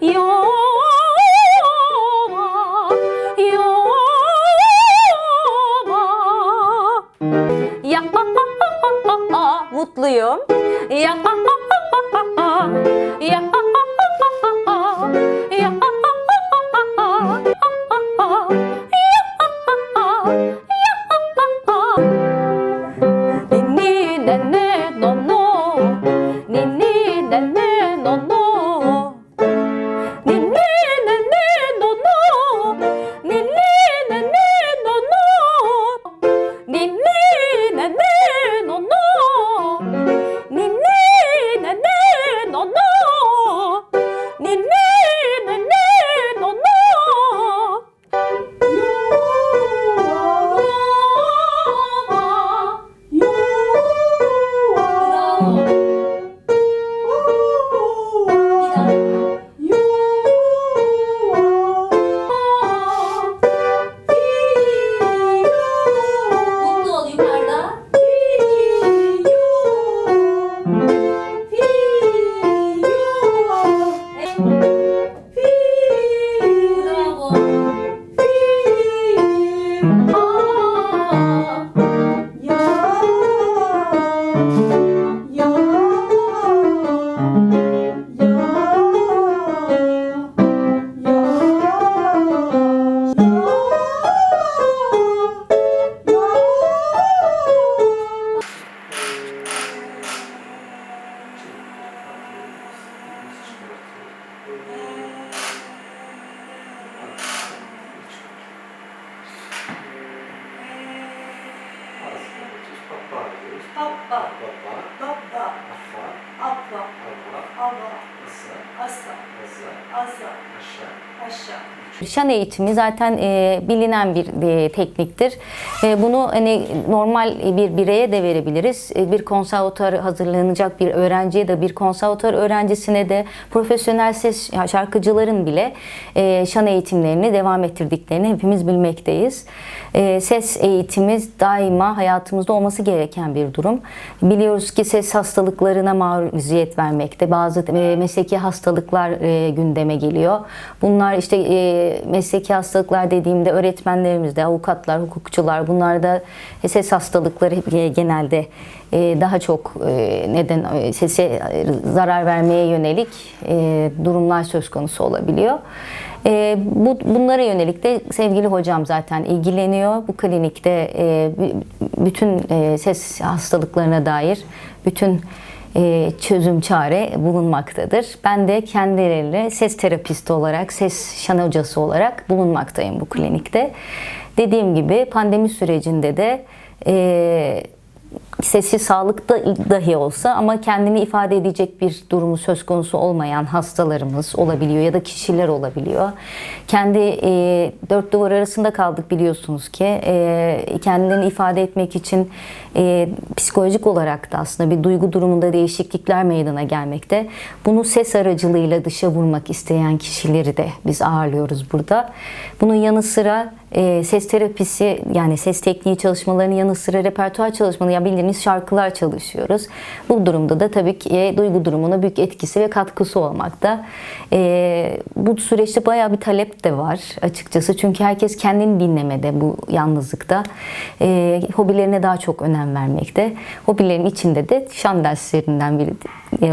Yoma, yoma. Ya a, a, a, a, mutluyum. Ya a, a, a, a. ya a, a, a, a. ya a, ne ne no no ni ni ne ne no no Abba. Baba. Baba. Abba. Abba. Abba. Abba asla, asla, asla, aşağı, aşağı. Şan eğitimi zaten e, bilinen bir e, tekniktir. E, bunu hani normal bir bireye de verebiliriz. E, bir konservatuar hazırlanacak bir öğrenciye de bir konservatuar öğrencisine de profesyonel ses şarkıcıların bile e, şan eğitimlerini devam ettirdiklerini hepimiz bilmekteyiz. E, ses eğitimiz daima hayatımızda olması gereken bir durum. Biliyoruz ki ses hastalıklarına maruziyet vermekte. Bazı e, mesela mesleki hastalıklar e, gündeme geliyor. Bunlar işte e, mesleki hastalıklar dediğimde öğretmenlerimizde, avukatlar, hukukçular bunlarda ses hastalıkları e, genelde e, daha çok e, neden e, sese zarar vermeye yönelik e, durumlar söz konusu olabiliyor. E, bu, bunlara yönelik de sevgili hocam zaten ilgileniyor. Bu klinikte e, bütün e, ses hastalıklarına dair bütün çözüm çare bulunmaktadır. Ben de kendi elimle ses terapisti olarak, ses şan hocası olarak bulunmaktayım bu klinikte. Dediğim gibi pandemi sürecinde de e, sesi sağlıkta dahi olsa ama kendini ifade edecek bir durumu söz konusu olmayan hastalarımız olabiliyor ya da kişiler olabiliyor. Kendi e, dört duvar arasında kaldık biliyorsunuz ki e, kendilerini ifade etmek için e, psikolojik olarak da aslında bir duygu durumunda değişiklikler meydana gelmekte. Bunu ses aracılığıyla dışa vurmak isteyen kişileri de biz ağırlıyoruz burada. Bunun yanı sıra e, ses terapisi yani ses tekniği çalışmalarının yanı sıra repertuar çalışmaları yani bildiğiniz şarkılar çalışıyoruz. Bu durumda da tabii ki e, duygu durumuna büyük etkisi ve katkısı olmakta. E, bu süreçte bayağı bir talep de var açıkçası. Çünkü herkes kendini dinlemede bu yalnızlıkta. E, hobilerine daha çok önem vermekte. Hobilerin içinde de şan derslerinden biri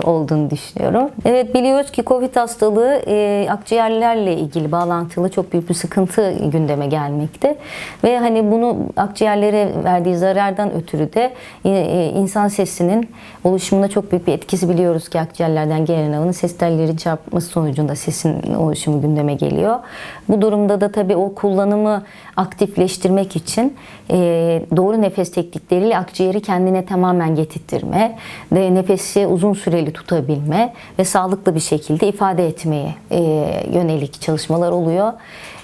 olduğunu düşünüyorum. Evet biliyoruz ki Covid hastalığı e, akciğerlerle ilgili bağlantılı çok büyük bir sıkıntı gündeme gelmekte. Ve hani bunu akciğerlere verdiği zarardan ötürü de e, e, insan sesinin oluşumuna çok büyük bir etkisi biliyoruz ki akciğerlerden gelen havanın ses telleri çarpması sonucunda sesin oluşumu gündeme geliyor. Bu durumda da tabii o kullanımı aktifleştirmek için e, doğru nefes teknikleriyle akciğeri kendine tamamen getirtme ve nefesi uzun süreli tutabilme ve sağlıklı bir şekilde ifade etmeye e, yönelik çalışmalar oluyor.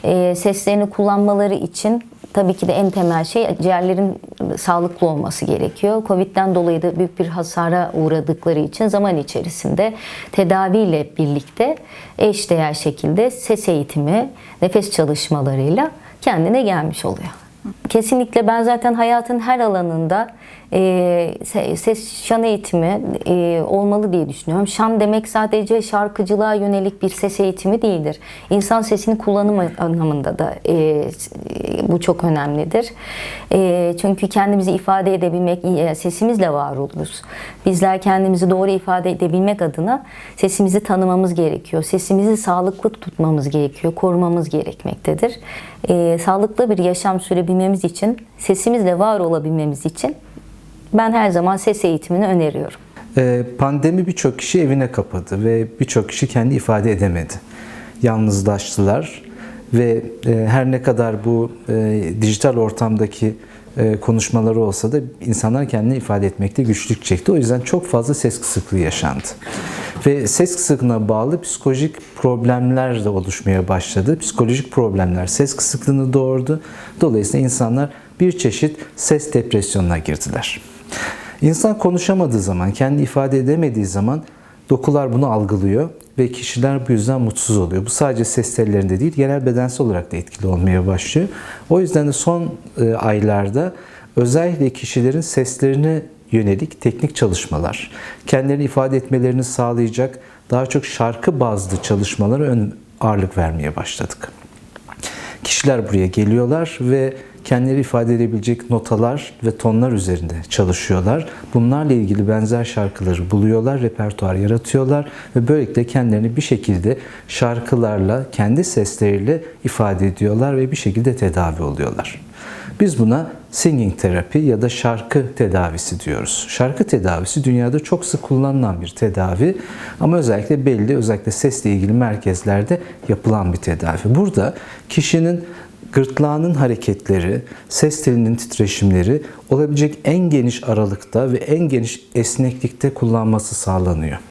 E, seslerini kullanmaları için tabii ki de en temel şey ciğerlerin sağlıklı olması gerekiyor. Covid'den dolayı da büyük bir hasara uğradıkları için zaman içerisinde tedaviyle birlikte eşdeğer şekilde ses eğitimi, nefes çalışmalarıyla kendine gelmiş oluyor. Kesinlikle ben zaten hayatın her alanında e, se- ses şan eğitimi e, olmalı diye düşünüyorum. Şan demek sadece şarkıcılığa yönelik bir ses eğitimi değildir. İnsan sesini kullanım anlamında da e, bu çok önemlidir. E, çünkü kendimizi ifade edebilmek, e, sesimizle var oluruz. Bizler kendimizi doğru ifade edebilmek adına sesimizi tanımamız gerekiyor. Sesimizi sağlıklı tutmamız gerekiyor, korumamız gerekmektedir. E, sağlıklı bir yaşam sürebilmemiz için, sesimizle var olabilmemiz için ben her zaman ses eğitimini öneriyorum. Ee, Pandemi birçok kişi evine kapadı ve birçok kişi kendi ifade edemedi. Yalnızlaştılar ve e, her ne kadar bu e, dijital ortamdaki e, konuşmaları olsa da insanlar kendini ifade etmekte güçlük çekti. O yüzden çok fazla ses kısıklığı yaşandı. Ve ses kısıklığına bağlı psikolojik problemler de oluşmaya başladı. Psikolojik problemler ses kısıklığını doğurdu. Dolayısıyla insanlar bir çeşit ses depresyonuna girdiler. İnsan konuşamadığı zaman, kendi ifade edemediği zaman dokular bunu algılıyor ve kişiler bu yüzden mutsuz oluyor. Bu sadece ses tellerinde değil, genel bedensel olarak da etkili olmaya başlıyor. O yüzden de son e, aylarda özellikle kişilerin seslerine yönelik teknik çalışmalar, kendilerini ifade etmelerini sağlayacak daha çok şarkı bazlı çalışmalara ön ağırlık vermeye başladık. Kişiler buraya geliyorlar ve kendileri ifade edebilecek notalar ve tonlar üzerinde çalışıyorlar. Bunlarla ilgili benzer şarkıları buluyorlar, repertuar yaratıyorlar ve böylelikle kendilerini bir şekilde şarkılarla, kendi sesleriyle ifade ediyorlar ve bir şekilde tedavi oluyorlar. Biz buna singing terapi ya da şarkı tedavisi diyoruz. Şarkı tedavisi dünyada çok sık kullanılan bir tedavi ama özellikle belli özellikle sesle ilgili merkezlerde yapılan bir tedavi. Burada kişinin gırtlağının hareketleri, ses telinin titreşimleri olabilecek en geniş aralıkta ve en geniş esneklikte kullanması sağlanıyor.